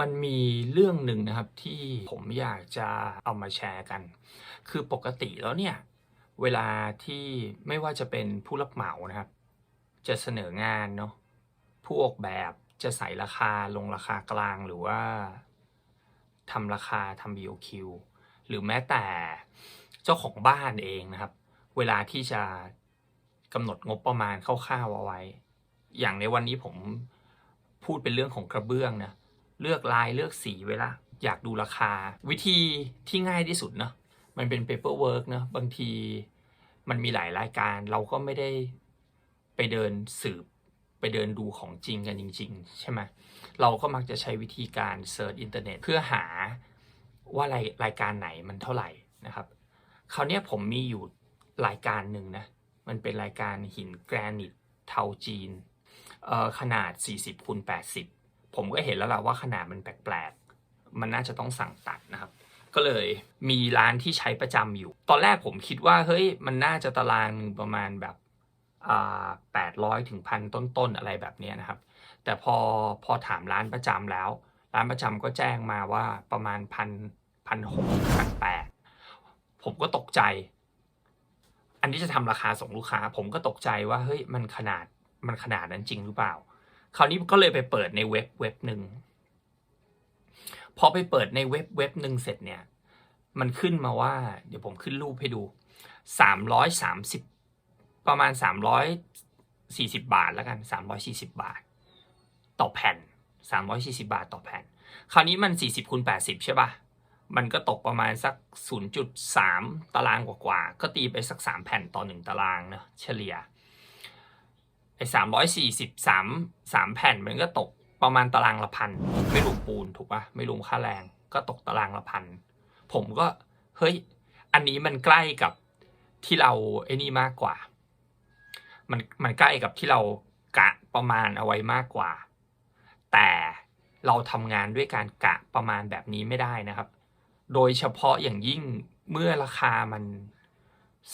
มันมีเรื่องหนึ่งนะครับที่ผมอยากจะเอามาแชร์กัน คือปกติแล้วเนี่ย เวลาที่ไม่ว่าจะเป็นผู้รับเหมานะครับ จะเสนองานเนาะผู้ออกแบบจะใส่ราคาลงราคากลางหรือว่าทำราคาทำ BOQ หรือแม้แต่เจ้าของบ้านเองนะครับ เวลาที่จะกำหนดงบประมาณคร่าวๆเอาไว้ อย่างในวันนี้ผมพูดเป็นเรื่องของกระเบื้องนะ เลือกลายเลือกสีไว้ละอยากดูราคา วิธีที่ง่ายที่สุดเนาะมันเป็น paperwork เนาะบางทีมันมีหลายรายการเราก็ไม่ได้ไปเดินสืบไปเดินดูของจริงกันจริง ๆ ใช่ไหมเราก็มักจะใช้วิธีการเซิร์ชอินเทอร์เน็ตเพื่อหาว่ารายรายการไหนมันเท่าไหร่นะครับ คราวนี้ผมมีอยู่รายการหนึ่งนะ มันเป็นรายการหินแกรนิตเทาจีนขนาด 40คูณ80 ผมก็เห็นแล้วล่ะว่าขนาดมันแปลกๆ มันน่าจะต้องสั่งตัดนะครับ ก็เลยมีร้านที่ใช้ประจำอยู่ ตอนแรกผมคิดว่าเฮ้ยมันน่าจะตารางนึงประมาณแบบแปดร้อยถึงพันต้นๆ อะไรแบบนี้นะครับ แต่พอพอถามร้านประจำแล้ว ร้านประจำก็แจ้งมาว่าประมาณพันพันหกพันแปดผมก็ตกใจ อันนี้จะทำราคาส่งลูกค้า ผมก็ตกใจว่าเฮ้ยมันขนาดมันขนาดนั้นจริงหรือเปล่า คราวนี้ก็เลยไปเปิดในเว็บเว็บหนึ่งพอไปเปิดในเว็บเว็บหนึ่งเสร็จเนี่ย มันขึ้นมาว่า เดี๋ยวผมขึ้นรูปให้ดูสามร้อยสามสิบประมาณสามร้อยสี่สิบาทแล้วกันสามร้อยสี่สิบาท ต่อแผ่นสามร้อยสี่สิบาทต่อแผ่น คราวนี้มันสี่สิบคูณแปดสิบใช่ป่ะมันก็ตกประมาณสัก 0.3 ตารางกว่าๆ ก็ตีไปสัก 3 แผ่นต่อ 1 ตารางเนะเฉลี่ย ไอ้343 3แผ่นมันก็ตกประมาณตารางละพัน ไม่รวมปูนถูกปะไม่รวมค่าแรง ก็ตกตารางละพัน ผมก็เฮ้ย อันนี้มันใกล้กับที่เราไอ้นี่มากกว่า มันมันใกล้กับที่เรากะประมาณเอาไว้มากกว่า แต่เราทำงานด้วยการกะประมาณแบบนี้ไม่ได้นะครับ โดยเฉพาะอย่างยิ่งเมื่อราคามัน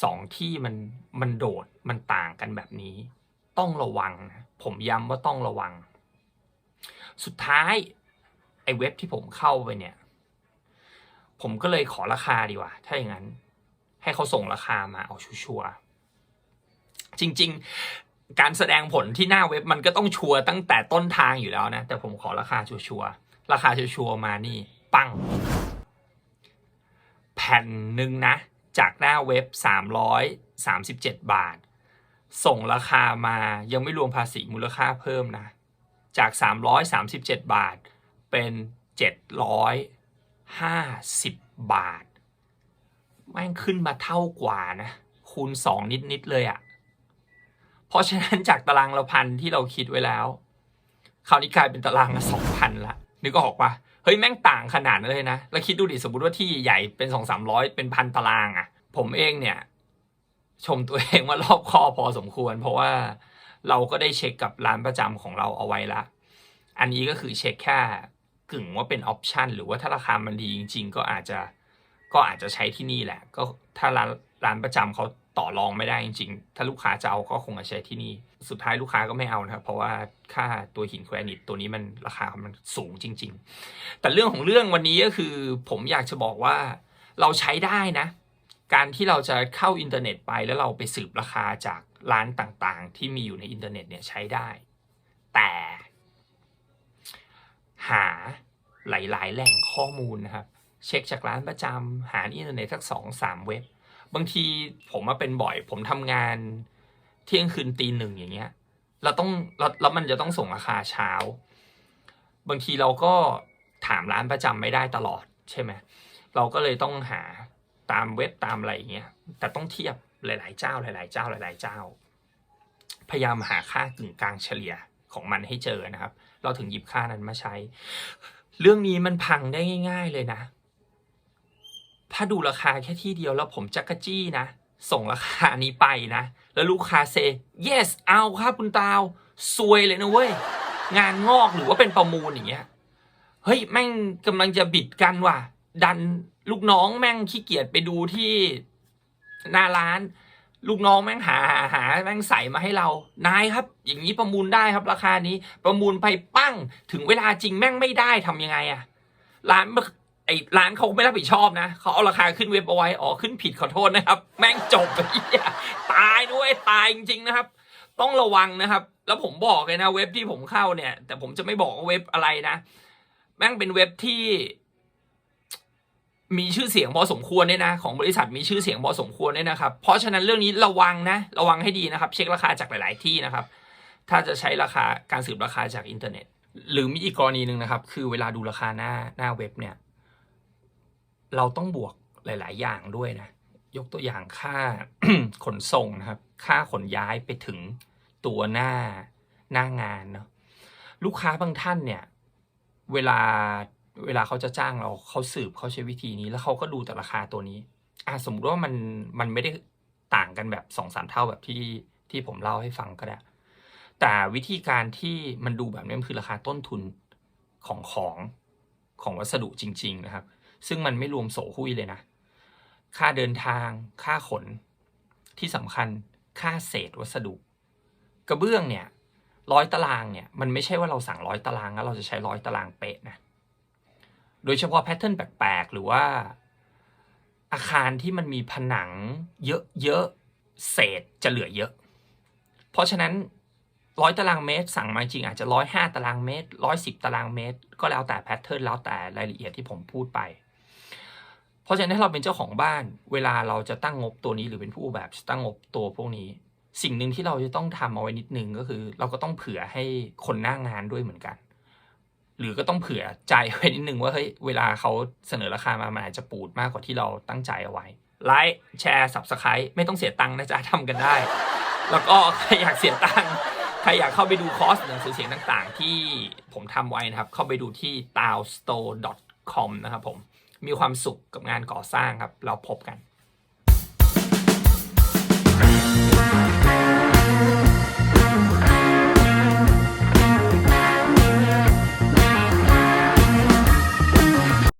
สองที่มันมันโดดมันต่างกันแบบนี้ ต้องระวังนะผมย้ำว่าต้องระวัง สุดท้ายไอ้เว็บที่ผมเข้าไปเนี่ย ผมก็เลยขอราคาดีกว่า ถ้าอย่างนั้น ให้เขาส่งราคามาเอาชัวร์ๆจริง ๆ การแสดงผลที่หน้าเว็บมันก็ต้องชัวร์ตั้งแต่ต้นทางอยู่แล้วนะ แต่ผมขอราคาชัวร์ๆราคาชัวร์ๆมานี่ ปัง แผ่นหนึ่งนะ จากหน้าเว็บ 337 บาท ส่งราคามายังไม่รวมภาษีมูลค่าเพิ่มนะ จาก 337 บาทเป็น 750 บาท แม่งขึ้นมาเท่ากว่านะ คูณ 2 นิด ๆ เลยอะ่ะ เพราะฉะนั้นจากตารางละพันที่เราคิดไว้แล้ว คราวนี้กลายเป็นตารางละสองพันละนึกออกปะเฮ้ย แม่งต่างขนาดนั้นเลยนะ แล้วคิดดูดิ สมมติว่าที่ใหญ่เป็นสองสามร้อยเป็นพันตารางอะ่ะ ผมเองเนี่ย ชมตัวเองว่ารอบคอพอสมควร เพราะว่าเราก็ได้เช็คกับร้านประจำของเราเอาไว้ละ อันนี้ก็คือเช็คแค่กึ่งว่าเป็นออปชันหรือว่าถ้าราคามันดีจริง ๆ ก็อาจจะก็อาจจะใช้ที่นี่แหละ ก็ถ้าร้านร้านประจำเขาต่อรองไม่ได้จริงๆ ถ้าลูกค้าจะเอาก็คงจะใช้ที่นี่ สุดท้ายลูกค้าก็ไม่เอานะครับ เพราะว่าค่าตัวหินแกรนิตตัวนี้มันราคามันสูงจริง ๆ แต่เรื่องของเรื่องวันนี้ก็คือ ผมอยากจะบอกว่าเราใช้ได้นะ การที่เราจะเข้าอินเทอร์เน็ตไปแล้วเราไปสืบราคาจากร้านต่างๆ ที่มีอยู่ในอินเทอร์เน็ตเนี่ยใช้ได้ แต่ หาหลายๆ แหล่งข้อมูลนะครับ เช็คจากร้านประจำหาอินเทอร์เน็ตสักสองสามเว็บ บางทีผมมาเป็นบ่อย ผมทำงานเที่ยงคืนตีหนึ่งอย่างเงี้ยเราต้องแล้วแล้วมันจะต้องส่งราคาเช้า บางทีเราก็ถามร้านประจำไม่ได้ตลอดใช่ไหมเราก็เลยต้องหา ตามเว็บตามอะไรอย่างเงี้ยแต่ต้องเทียบหลาย ๆ เจ้าหลาย ๆ เจ้าหลาย ๆ เจ้า พยายามหาค่ากึ่งกลางเฉลี่ยของมันให้เจอนะครับ เราถึงหยิบค่านั้นมาใช้ เรื่องนี้มันพังได้ง่าย ๆ เลยนะ ถ้าดูราคาแค่ที่เดียวแล้วผมจักกะจี้นะ ส่งราคานี้ไปนะ แล้วลูกค้าเซ yes เอาครับคุณตาวซวยเลยนะเว้ย งานงอกหรือว่าเป็นประมูลอย่างเงี้ย เฮ้ย แม่งกำลังจะบิดกันว่ะ ดันลูกน้องแม่งขี้เกียจไปดูที่หน้าร้าน ลูกน้องแม่งหาหาหาแม่งใส่มาให้เรา นายครับ อย่างนี้ประมูลได้ครับราคานี้ ประมูลไปปั้งถึงเวลาจริงแม่งไม่ได้ทำยังไงอะร้านไอ้ร้านเขาไม่รับผิดชอบนะเขาเอาราคาขึ้นเว็บเอาไว้อ๋อขึ้นผิดขอโทษนะครับ แม่งจบไอ้เหี้ยตายด้วยตายจริงๆนะครับ ต้องระวังนะครับ แล้วผมบอกเลยนะเว็บที่ผมเข้าเนี่ย แต่ผมจะไม่บอกว่าเว็บอะไรนะ แม่งเป็นเว็บที่ มีชื่อเสียงพอสมควรเนี่ยนะของบริษัทมีชื่อเสียงพอสมควรเนี่ยนะครับ เพราะฉะนั้นเรื่องนี้ระวังนะระวังให้ดีนะครับ เช็คราคาจากหลาย ๆ ที่นะครับ ถ้าจะใช้ราคาการสืบราคาจากอินเทอร์เน็ต หรือมีอีกกรณีหนึ่งนะครับ คือเวลาดูราคาหน้าหน้าเว็บเนี่ย เราต้องบวกหลาย ๆ อย่างด้วยนะ ยกตัวอย่างค่าขนส่งนะครับ ค่าขนย้ายไปถึงตัวหน้าหน้างานเนาะลูกค้าบางท่านเนี่ย เวลา เวลาเขาจะจ้างเราเขาสืบเขาใช้วิธีนี้ แล้วเขาก็ดูแต่ราคาตัวนี้อะสมมติว่ามันมันไม่ได้ต่างกันแบบสองสามเท่าแบบที่ที่ผมเล่าให้ฟังก็ได้ แต่วิธีการที่มันดูแบบนี้มันคือราคาต้นทุนของของของวัสดุจริง ๆ นะครับ ซึ่งมันไม่รวมโสหุ้ยเลยนะ ค่าเดินทาง ค่าขน ที่สำคัญ ค่าเศษวัสดุ กระเบื้องเนี่ยร้อยตารางเนี่ย มันไม่ใช่ว่าเราสั่งร้อยตารางแล้วเราจะใช้ร้อยตารางเป๊ะนะ โดยเฉพาะแพทเทิร์นแปลกๆ หรือว่า อาคารที่มันมีผนังเยอะๆ เศษจะเหลือเยอะ เพราะฉะนั้นร้อยตารางเมตร สั่งมาจริงอาจจะร้อยห้าตารางเมตรร้อยสิบตารางเมตร ก็แล้วแต่แพทเทิร์นแล้วแต่รายละเอียดที่ผมพูดไป เพราะฉะนั้นถ้าเราเป็นเจ้าของบ้าน เวลาเราจะตั้งงบตัวนี้หรือเป็นผู้ออกแบบตั้งงบตัวพวกนี้ สิ่งหนึ่งที่เราจะต้องทำเอาไว้นิดนึงก็คือ เราก็ต้องเผื่อให้คนหน้างงานด้วยเหมือนกัน หรือก็ต้องเผื่อใจไว้นิดนึงว่าเฮ้ยเวลาเขาเสนอราคามามันอาจจะปูดมากกว่าที่เราตั้งใจเอาไว้ไลค์แชร์สับสไครต์ไม่ต้องเสียตังค์นะจ๊ะทำกันได้ แล้วก็ใครอยากเสียตังค์ใครอยากเข้าไปดูคอร์สหนังสือเสียงต่างๆ ที่ผมทำไว้นะครับ เข้าไปดูที่ t a o s t o r e c o m นะครับผมมีความสุขกับงานก่อสร้างครับ เราพบกัน